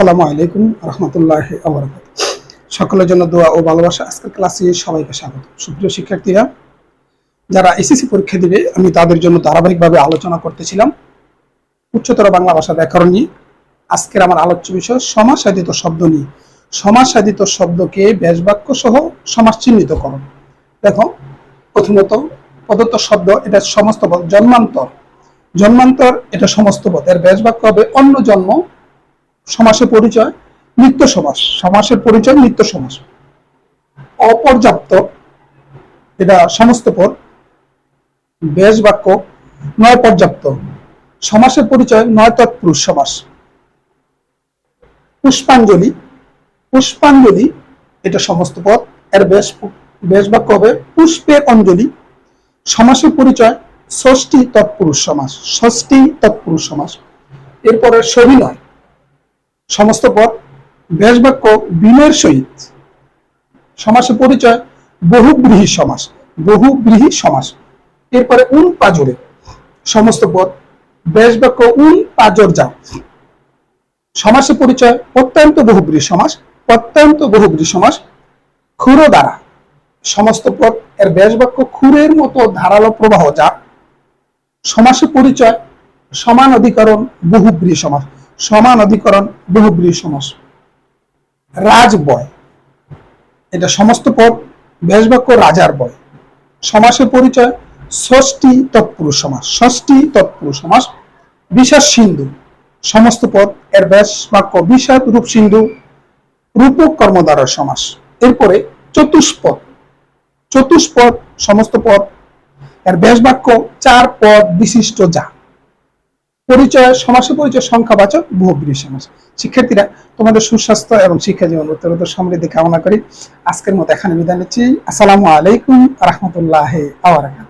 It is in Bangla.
আসসালামু আলাইকুম রহমতুল্লাহ আবরকাত সকলের জন্য দোয়া ও ভালোবাসা আজকের ক্লাসে সবাইকে স্বাগত। সুপ্রিয় শিক্ষার্থীরা, যারা এসএসসি পরীক্ষা দিবে, আমি তাদের জন্য ধারাবাহিকভাবে আলোচনা করতেছিলাম। উচ্চতর বাংলা ভাষা ব্যাকরণ নিয়ে। আজকের আমার আলোচ্য বিষয় সমাসাধিত শব্দ নিয়ে। সমাসাধিত শব্দকে ব্যাসবাক্য সহ সমাস চিহ্নিত করো দেখো, প্রথমত প্রদত্ত শব্দ, এটা সমস্ত পদ, জন্মান্তর। জন্মান্তর, এটা সমস্ত পদ। এর ব্যাসবাক্য হবে অন্য জন্ম সমাসের পরিচয়, নিত্য সমাস, সমাসের পরিচয়, নিত্য সমাস। অপর্যাপ্ত এটা সমস্ত পদ, বেশ বাক্য, নয় পর্যাপ্ত। সমাসের পরিচয়, নয় তৎপুরুষ সমাস। পুষ্পাঞ্জলি পুষ্পাঞ্জলি এটা সমস্ত পদ, এর বেশ বেশ বাক্য হবে পুষ্পের অঞ্জলি। সমাসের পরিচয়, ষষ্ঠী তৎপুরুষ সমাস, ষষ্ঠী তৎপুরুষ সমাস। এরপরে সবিনয় সমস্ত পদ বেশ বাক্য বিনয়ের সহিত। সমাসের পরিচয় বহুব্রীহি সমাস বহুব্রীহি সমাস। এরপরে উন পাজরে। সমস্ত পদ বেশ বাক্য উন পাজর যা। সমাসের পরিচয় অত্যন্ত বহুব্রীহি সমাস, অত্যন্ত বহুব্রীহি সমাস, ক্ষুর দ্বারা। সমস্ত পদ এর বেশ বাক্য ক্ষুরের মতো ধারালো প্রবাহ যা। সমাসের পরিচয় সমান অধিকরণ বহুব্রীহি সমাস। সমান অধিকরণ বহুব্রীহি সমাস। রাজবয় এটা সমস্ত পদ, বেশবাক্য রাজার বয়। সমাসের পরিচয় ষষ্ঠী তৎপুরুষ সমাস। ষষ্ঠী তৎপুরুষ সমাস বিশাস সিন্ধু। সমস্ত পদ, এর ব্যাস বাক্য বিষাদ রূপ সিন্ধু, রূপক কর্মদ্বারার সমাস। এরপরে চতুষ্পদ। চতুষ্পদ, সমস্ত পদ, এর ব্যাস বাক্য চার পদ বিশিষ্ট যা পরিচয় সমাসের পরিচয় সংখ্যা সংখ্যাবাচক বহুব্রী সমাস। শিক্ষার্থীরা, তোমাদের সুস্বাস্থ্য এবং শিক্ষা জীবন উত্তরোত্তর সমৃদ্ধি কামনা করি। আজকের মতো এখানে বিদায় নিচ্ছি। আসসালামু আলাইকুম রহমতুল্লাহ আওয়ারাকাত